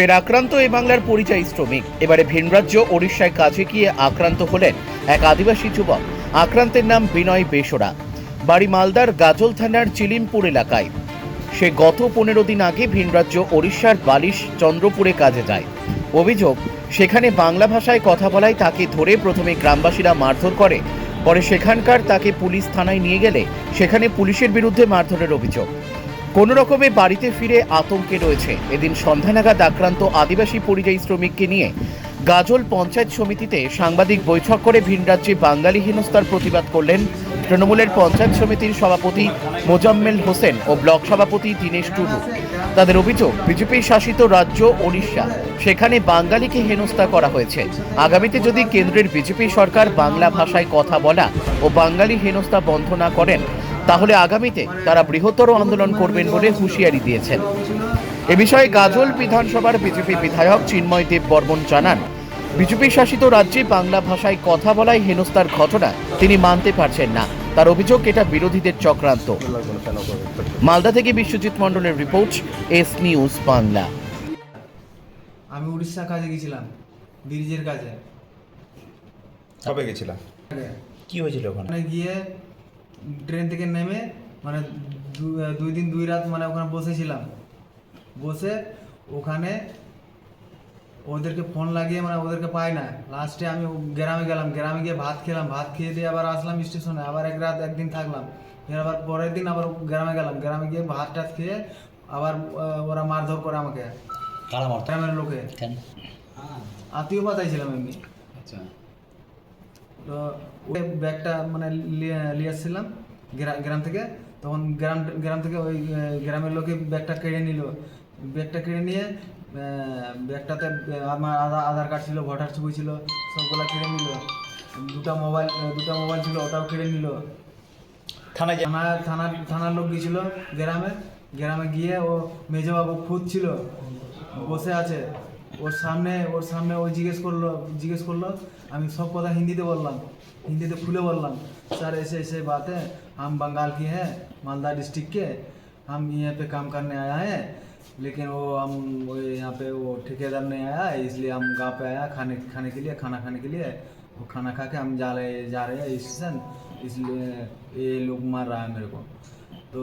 ফের আক্রান্ত এই বাংলার পরিযায়ী শ্রমিক। এবারে ভিনরাজ্য ওড়িশায় কাজে গিয়ে আক্রান্ত হলেন এক আদিবাসী যুবক। আক্রান্তের নাম বিনয় বেসরা। বাড়ি মালদার গাজল থানার চিলিমপুর এলাকায়। সে গত পনেরো দিন আগে ভিনরাজ্য ওড়িশার বালিশ চন্দ্রপুরে কাজে যায়। অভিযোগ, সেখানে বাংলা ভাষায় কথা বলায় তাকে ধরে প্রথমে গ্রামবাসীরা মারধর করে, পরে সেখানকার তাকে পুলিশ থানায় নিয়ে গেলে সেখানে পুলিশের বিরুদ্ধে মারধরের অভিযোগ। কোনো রকমে বাড়িতে ফিরে আতঙ্কে রয়েছে। এদিন সন্ধ্যা নাগাদ আক্রান্ত আদিবাসী পরিযায়ী শ্রমিককে নিয়ে গাজল পঞ্চায়েত সমিতিতে সাংবাদিক বৈঠক করে ভিনরাজ্যে বাঙালি হীনস্তার প্রতিবাদ করলেন তৃণমূলের পঞ্চায়েত সমিতির সভাপতি মোজাম্মেল হোসেন ও ব্লক সভাপতি দীনেশ টুডু। তাদের অভিযোগ, বিজেপি শাসিত রাজ্য ওড়িশা, সেখানে বাঙালিকে হেনস্থা করা হয়েছে। আগামীতে যদি কেন্দ্রের বিজেপি সরকার বাংলা ভাষায় কথা বলা ও বাঙালি হেনস্থা বন্ধ না করেন তাহলে আগামীতে তারা বৃহত্তর আন্দোলন করবেন বলে হুঁশিয়ারি দিয়েছেন। এ বিষয়ে গাজল বিধানসভার বিজেপি বিধায়ক চিন্ময় দেব বর্মন জানান বিজেপি শাসিত রাজ্যে বাংলা ভাষায় কথা বলায় হেনস্থার ঘটনা তিনি মানতে পারছেন না। তার অভিযোগ এটা বিরোধীদের চক্রান্ত। মালদা থেকে বিশ্বজিৎ মণ্ডলের রিপোর্ট এস নিউজ বাংলা। আমি উড়িষ্যা কাজে গেছিলাম ব্রিজের কাজে। কবে গেছিলাম কি হয়েছিল ওখানে গিয়ে ট্রেন থেকে নেমে মানে দুই দিন দুই রাত মানে ওখানে বসেছিলাম। বসে ওখানে ওদেরকে ফোন লাগিয়ে মানে ওদেরকে পাই না। লাস্টে আমি গ্রামে গেলাম গ্রামে গিয়ে ভাত খেলাম। ভাত খেয়ে দিয়ে আবার আসলাম স্টেশনে। আবার এক রাত একদিন থাকলাম। ফের আবার পরের দিন আবার গ্রামে গেলাম। গ্রামে গিয়ে ভাত টাত খেয়ে আবার ওরা মারধর করে আমাকে। গ্রামের লোকে। কেন? আত্মীয় পাতাইছিলাম এমনি আচ্ছা। তো ওই ব্যাগটা মানে নিয়ে আসছিলাম গ্রাম থেকে। তখন গ্রাম গ্রাম থেকে ওই গ্রামের লোকে ব্যাগটা কেড়ে নিল। ব্যাগটা কেড়ে নিয়ে ব্যাগটাতে আমার আধার আধার কার্ড ছিল ভোটার ছবি ছিল সবগুলো কেড়ে নিল। দুটো মোবাইল দুটো মোবাইল ছিল ওটাও কেড়ে নিল। থানায় থানা থানার থানার লোক গিয়েছিল গ্রামে। গ্রামে গিয়ে ও মেজবাবু খুঁজছিল বসে আছে। ওর সামনে ওর সামনে ও জিজ্ঞেস করলো জিজ্ঞেস করলো আমি সব কথা হিন্দিতে বললাম हिंदी खुले बोल रहा हूँ सर ऐसे ऐसे बात है हम बंगाल की हैं मालदा डिस्ट्रिक्ट के हम यहाँ पे काम करने आया है लेकिन वो हम वो यहाँ पे वो ठेकेदार नहीं आया है, इसलिए हम गाँव पे आया खाने खाने के लिए खाना खाने के लिए वो खाना खा के हम जा रहे जा रहे हैं स्टेशन इसलिए ये लोग मार रहा है मेरे को तो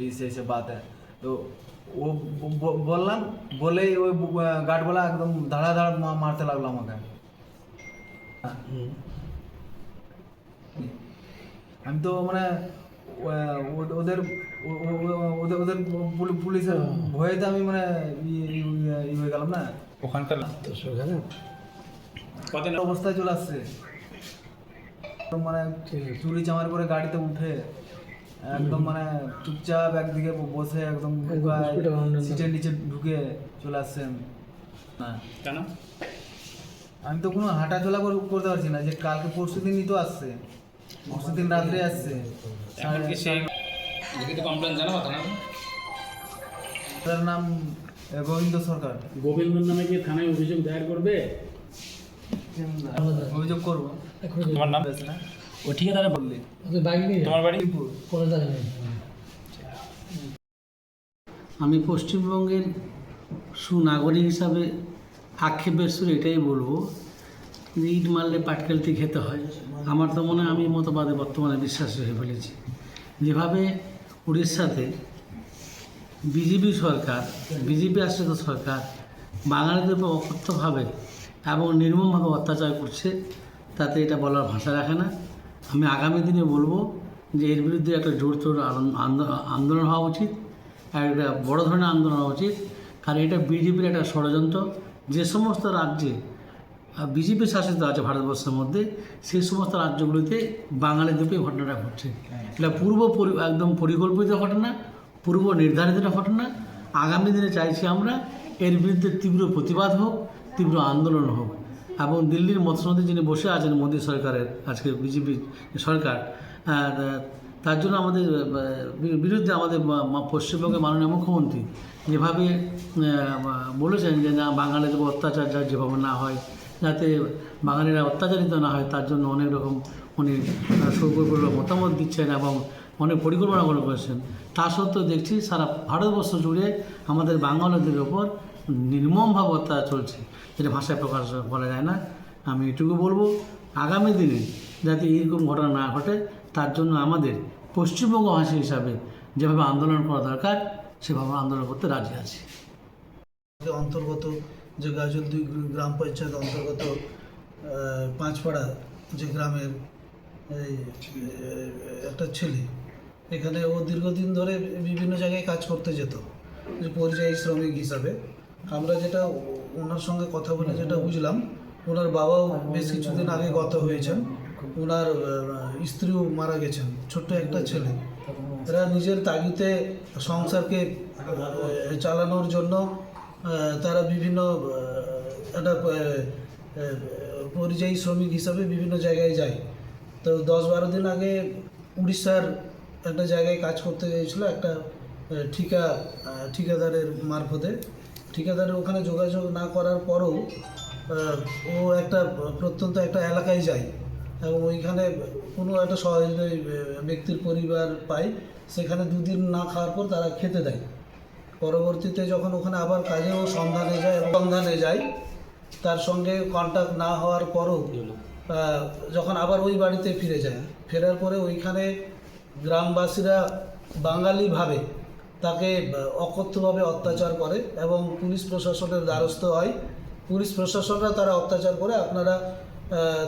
ऐसे ऐसे बात है तो ও বললাম বলেই ওই গার্ডওয়ালা একদম ধাড়া ধাড়া মারতে লাগল আমাকে। আমি তো মানে ওদের ওদের ওদের পুলিশের ভয়ে তো আমি মানে ই হয়ে গেলাম না। ওখানকার অবস্থায় চলে আসছে। মানে চুরি চামার করে গাড়িতে উঠে একদম মানে চুপচাপ একদিকে বসে একদম সিটের নিচে ঢুকে চলে আসছে। না কেন? আমি তো কোনো হাঁটা চলা করতে পারছি না যে কালকে পরশু দিনই তো আসছে। পরশু দিন রাত্রে আসছে। কমপ্লেন জানাব তার নাম? গোবিন্দ সরকার। গোবিন্দর নামে কি থানায় অভিযোগ দায়ের করবে? অভিযোগ করব। তোমার নাম? বেশ না? ও ঠিকাদারে বললি। তোমার বাড়ি? আমি পশ্চিমবঙ্গের সুনাগরিক হিসাবে আক্ষেপের সুরে এটাই বলব যে ইট মারলে পাটকেলটি খেতে হয়। আমার তো মনে হয় আমি মতবাদে বর্তমানে বিশ্বাসী হয়ে ফেলেছি। যেভাবে উড়িষ্যাতে বিজেপি সরকার বিজেপি আশ্রিত সরকার বাঙালিদের উপর অকথ্যভাবে এবং নির্মমভাবে অত্যাচার করছে তাতে এটা বলার ভাষা রাখে না। আমি আগামী দিনে বলব যে এর বিরুদ্ধে একটা আন্দো- আন্দো- আন্দোলন হওয়া উচিত একটা বড় ধরনের আন্দোলন হওয়া উচিত। কারণ এটা বিজেপির একটা ষড়যন্ত্র। যে সমস্ত রাজ্যে বিজেপি শাসিত আছে ভারতবর্ষের মধ্যে সেই সমস্ত রাজ্যগুলিতে বাঙালি দ্বীপে ঘটনাটা ঘটছে। এটা পূর্ব পরি- একদম পরিকল্পিত ঘটনা, পূর্ব নির্ধারিত ঘটনা। আগামী দিনে চাইছি আমরা এর বিরুদ্ধে তীব্র প্রতিবাদ হোক, তীব্র আন্দোলন হোক। এবং দিল্লির মধ্যে যিনি বসে আছেন মোদী সরকারের, আজকে বিজেপি সরকার তার জন্য আমাদের বিরুদ্ধে আমাদের পশ্চিমবঙ্গের মাননীয় মুখ্যমন্ত্রী যেভাবে বলেছেন যে না, বাঙালিদের অত্যাচার যা যেভাবে না হয়, যাতে বাঙালিরা অত্যাচারিত না হয়, তার জন্য অনেক রকম উনি সুপরিপূর্ণ মতামত দিচ্ছেন এবং অনেক পরিকল্পনা করে করেছেন। তা সত্ত্বেও দেখছি সারা ভারতবর্ষ জুড়ে আমাদের বাঙালিদের ওপর নির্মমভাবে অত্যাচার চলছে, যেটা ভাষায় প্রকাশ করা যায় না। আমি এটুকু বলব, আগামী দিনে যাতে এইরকম ঘটনা না ঘটে, তার জন্য আমাদের পশ্চিমবঙ্গ ভাষী হিসাবে যেভাবে আন্দোলন করা দরকার, সেভাবে আন্দোলন করতে রাজি আছি। অন্তর্গত যে গাজল দুই গ্রাম পঞ্চায়েত অন্তর্গত পাঁচপাড়া যে গ্রামের একটা ছেলে, এখানে ও দীর্ঘদিন ধরে বিভিন্ন জায়গায় কাজ করতে যেত পরিযায়ী শ্রমিক হিসাবে। আমরা যেটা ওনার সঙ্গে কথা বলে যেটা বুঝলাম, ওনার বাবাও বেশ কিছুদিন আগে গত হয়েছেন। ওনার স্ত্রীও মারা গেছেন, ছোট্ট একটা ছেলে। এরা নিজের তাগিতে সংসারকে চালানোর জন্য তারা বিভিন্ন একটা পরিযায়ী শ্রমিক হিসাবে বিভিন্ন জায়গায় যায়। তো দশ বারো দিন আগে উড়িষ্যার একটা জায়গায় কাজ করতে গিয়েছিল, একটা ঠিকা ঠিকাদারের মারফতে। ঠিকাদারের ওখানে যোগাযোগ না করার পরও ও একটা প্রত্যন্ত একটা এলাকায় যায় এবং ওইখানে কোনো একটা সহযোগী ব্যক্তির পরিবার পায়, সেখানে দুদিন না খাওয়ার পর তারা খেতে দেয়। পরবর্তীতে যখন ওখানে আবার কাজেও সন্ধানে যায় সন্ধানে যায়, তার সঙ্গে কন্ট্যাক্ট না হওয়ার পরও যখন আবার ওই বাড়িতে ফিরে যায়, ফেরার পরে ওইখানে গ্রামবাসীরা বাঙালিভাবে তাকে অকথ্যভাবে অত্যাচার করে এবং পুলিশ প্রশাসনের দ্বারস্থ হয়। পুলিশ প্রশাসনরা তারা অত্যাচার করে, আপনারা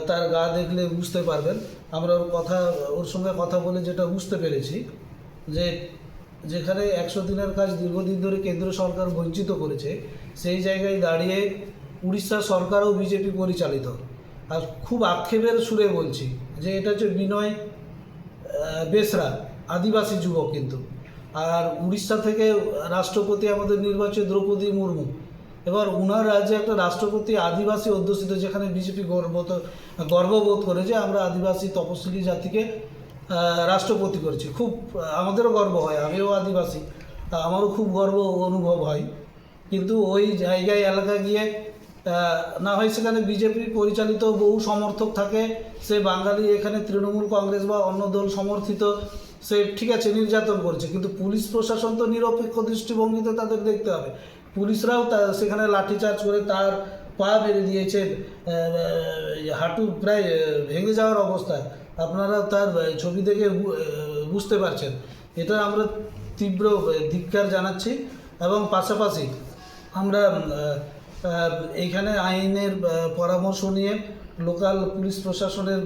তার গা দেখলে বুঝতে পারবেন। আমরা ওর কথা, ওর সঙ্গে কথা বলে যেটা বুঝতে পেরেছি, যে যেখানে একশো দিনের কাজ দীর্ঘদিন ধরে কেন্দ্র সরকার বঞ্চিত করেছে, সেই জায়গায় দাঁড়িয়ে উড়িষ্যা সরকারও বিজেপি পরিচালিত। আর খুব আক্ষেপের সুরে বলছি যে এটা হচ্ছে বিনয় বেসরা, আদিবাসী যুবক কিন্তু। আর উড়িষ্যা থেকে রাষ্ট্রপতি আমাদের নির্বাচিত দ্রৌপদী মুর্মু। এবার ওনার রাজ্যে একটা রাষ্ট্রপতি আদিবাসী অধ্যুষিত, যেখানে বিজেপি গর্বত, গর্ববোধ করে যে আমরা আদিবাসী তপশিলি জাতিকে রাষ্ট্রপতি করেছি। খুব, আমাদেরও গর্ব হয়, আমিও আদিবাসী, তা আমারও খুব গর্ব অনুভব হয়। কিন্তু ওই জায়গায় এলাকা গিয়ে না হয় সেখানে বিজেপি পরিচালিত বহু সমর্থক থাকে, সে বাঙালি, এখানে তৃণমূল, কংগ্রেস বা অন্য দল সমর্থিত সে ঠিক আছে নির্যাতন করছে কিন্তু পুলিশ প্রশাসন তো নিরপেক্ষ দৃষ্টিভঙ্গিতে তাদের দেখতে হবে। পুলিশরাও তা সেখানে লাঠিচার্জ করে তার পা বেড়ে দিয়েছে আহ, আহ, হাঁটু প্রায় ভেঙে যাওয়ার অবস্থায়। আপনারা তার ছবি দেখে বুঝতে পারছেন। এটা আমরা তীব্র ধিক্কার জানাচ্ছি এবং পাশাপাশি আমরা এইখানে আইনের পরামর্শ নিয়ে লোকাল পুলিশ প্রশাসনের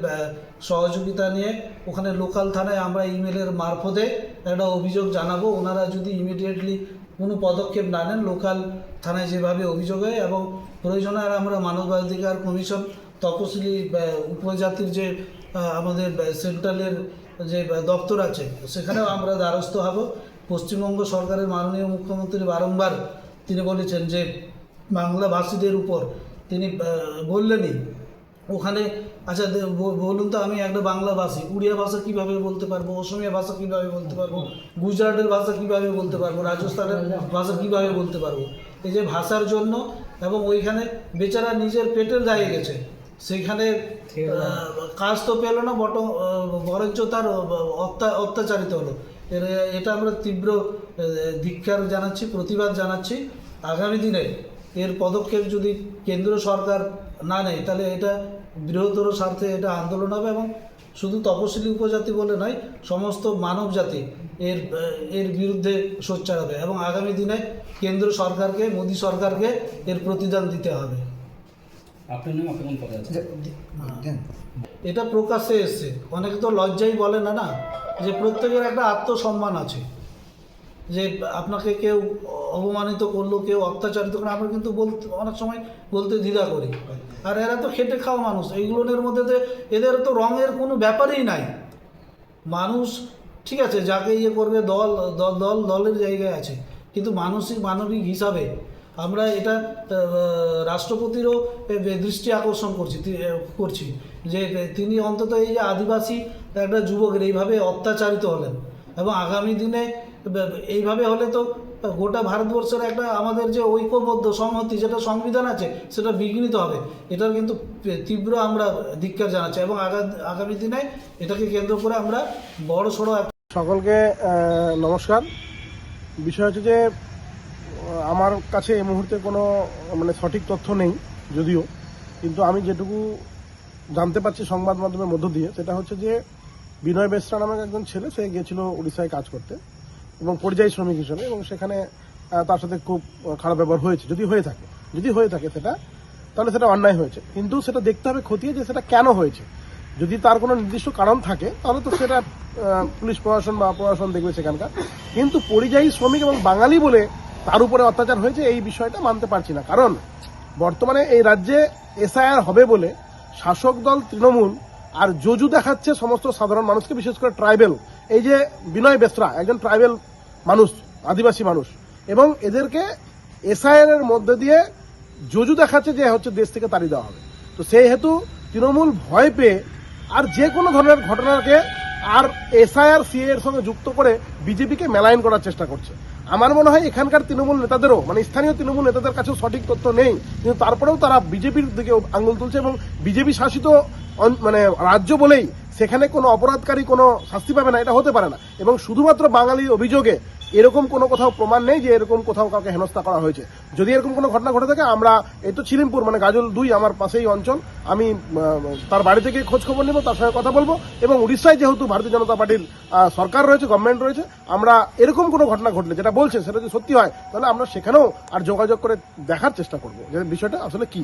সহযোগিতা নিয়ে ওখানে লোকাল থানায় আমরা ইমেলের মারফতে একটা অভিযোগ জানাব। ওনারা যদি ইমিডিয়েটলি কোনো পদক্ষেপ না নেন, লোকাল থানায় যেভাবে অভিযোগ হয় এবং প্রয়োজনে আর আমরা মানবাধিকার কমিশন, তপশিলি উপজাতির যে আমাদের সেন্ট্রালের যে দপ্তর আছে, সেখানেও আমরা দ্বারস্থ হব। পশ্চিমবঙ্গ সরকারের মাননীয় মুখ্যমন্ত্রী বারংবার তিনি বলেছেন যে বাংলা ভাষীদের উপর তিনি বললেনই। ওখানে আচ্ছা বলুন তো আমি একটা বাংলা ভাষী। উড়িয়া ভাষা কীভাবে বলতে পারব? অসমীয়া ভাষা কীভাবে বলতে পারব? গুজরাটের ভাষা কীভাবে বলতে পারব? রাজস্থানের ভাষা কীভাবে বলতে পারব? এই যে ভাষার জন্য এবং ওইখানে বেচারা নিজের পেটের দায়ে গেছে। সেইখানে কাজ তো পেল না বট বরঞ্চ তার অত্যাচারিত হলো। এটা আমরা তীব্র আহ, ধিক্কার জানাচ্ছি প্রতিবাদ জানাচ্ছি। আগামী দিনে এর পদক্ষেপ যদি কেন্দ্র সরকার না নেয় তাহলে এটা বৃহত্তর স্বার্থে এটা আন্দোলন হবে এবং শুধু তপশিলি উপজাতি বলে নয় সমস্ত মানব জাতি এর এর বিরুদ্ধে সোচ্চার হবে এবং আগামী দিনে কেন্দ্র সরকারকে মোদী সরকারকে এর প্রতিদান দিতে হবে। আপনার নাম এটা প্রকাশ্যে এসছে। অনেকে তো লজ্জাই বলে না না? যে প্রত্যেকের একটা আত্মসম্মান আছে। যে আপনাকে কেউ অপমানিত করল, কেউ অত্যাচারিত করল, আমরা কিন্তু বলতে, অনেক সময় বলতে দ্বিধা করি। আর এরা তো খেটে খাওয়া মানুষ। এইগুলোর মধ্যে তো এদের তো রঙের কোনো ব্যাপারই নাই। মানুষ, ঠিক আছে, যাকে ইয়ে করবে, দল দল দল, দলের জায়গায় আছে। কিন্তু মানসিক, মানবিক হিসাবে আমরা এটা রাষ্ট্রপতিরও দৃষ্টি আকর্ষণ করছি করছি। যে তিনি অন্তত এই যে আদিবাসী একটা যুবকের এইভাবে অত্যাচারিত হলেন এবং আগামী দিনে এইভাবে হলে তো গোটা ভারতবর্ষের একটা আমাদের যে ঐক্যবদ্ধ সংহতি, যেটা সংবিধান আছে, সেটা বিঘ্নিত হবে। এটার কিন্তু তীব্র আমরা ধিক্কার জানাচ্ছি এবং আগা- আগামী দিনে এটাকে কেন্দ্র করে আমরা বড় সড়ো সকলকে নমস্কার। বিষয় হচ্ছে যে আমার কাছে এই মুহূর্তে কোনো মানে সঠিক তথ্য নেই, যদিও। কিন্তু আমি যেটুকু জানতে পারছি সংবাদ মাধ্যমের মধ্য দিয়ে, সেটা হচ্ছে যে, বিনয় বেসরা নামে একজন ছেলে, সে গিয়েছিল উড়িষ্যায় কাজ করতে। এবং পরিযায়ী শ্রমিক হিসেবে এবং সেখানে তার সাথে খুব খারাপ ব্যবহার হয়েছে, যদি হয়ে থাকে, যদি হয়ে থাকে সেটা, তাহলে সেটা অন্যায় হয়েছে। কিন্তু সেটা দেখতে হবে খতিয়ে যে সেটা কেন হয়েছে। যদি তার কোনো নির্দিষ্ট কারণ থাকে, তাহলে তো সেটা পুলিশ প্রশাসন বা প্রশাসন দেখবে সেখানকার। কিন্তু পরিযায়ী শ্রমিক এবং বাঙালি বলে তার উপরে অত্যাচার হয়েছে, এই বিষয়টা মানতে পারছি না। কারণ, বর্তমানে এই রাজ্যে এসআইআর হবে বলে শাসক দল তৃণমূল আর জজু দেখাচ্ছে সমস্ত সাধারণ মানুষকে, বিশেষ করে ট্রাইবেল। এই যে বিনয় বেসরা, একজন ট্রাইবেল মানুষ, আদিবাসী মানুষ, এবং এদেরকে এসআইআর এর মধ্যে দিয়ে জজু দেখাচ্ছে যে হচ্ছে দেশ থেকে তাড়িয়ে দেওয়া হবে। তো সেই হেতু তৃণমূল ভয় পেয়ে আর যে কোনো ধরনের ঘটনাকে আর এসআইআর, সিএ এর সঙ্গে যুক্ত করে বিজেপিকে মেলাইন করার চেষ্টা করছে। আমার মনে হয় এখানকার তৃণমূল নেতাদেরও মানে স্থানীয় তৃণমূল নেতাদের কাছেও সঠিক তথ্য নেই, কিন্তু তারপরেও তারা বিজেপির দিকে আঙুল তুলছে এবং বিজেপি শাসিত মানে রাজ্য বলেই সেখানে কোনো অপরাধকারী কোনো শাস্তি পাবে না, এটা হতে পারে না। এবং শুধুমাত্র বাঙালি অভিযোগে এরকম কোনো কোথাও প্রমাণ নেই যে এরকম কোথাও কাউকে হেনস্থা করা হয়েছে। যদি এরকম কোনো ঘটনা ঘটে থাকে, আমরা, এই তো ছিলিমপুর মানে গাজল দুই, আমার পাশেই অঞ্চল, আমি তার বাড়ি থেকে খোঁজ খবর নেব, তার সঙ্গে কথা বলব, এবং উড়িষ্যায় যেহেতু ভারতীয় জনতা পার্টির সরকার রয়েছে গভর্নমেন্ট রয়েছে, আমরা এরকম কোনো ঘটনা ঘটলে, যেটা বলছে, সেটা যদি সত্যি হয়, তাহলে আমরা সেখানেও আর যোগাযোগ করে দেখার চেষ্টা করব, যে বিষয়টা আসলে কি।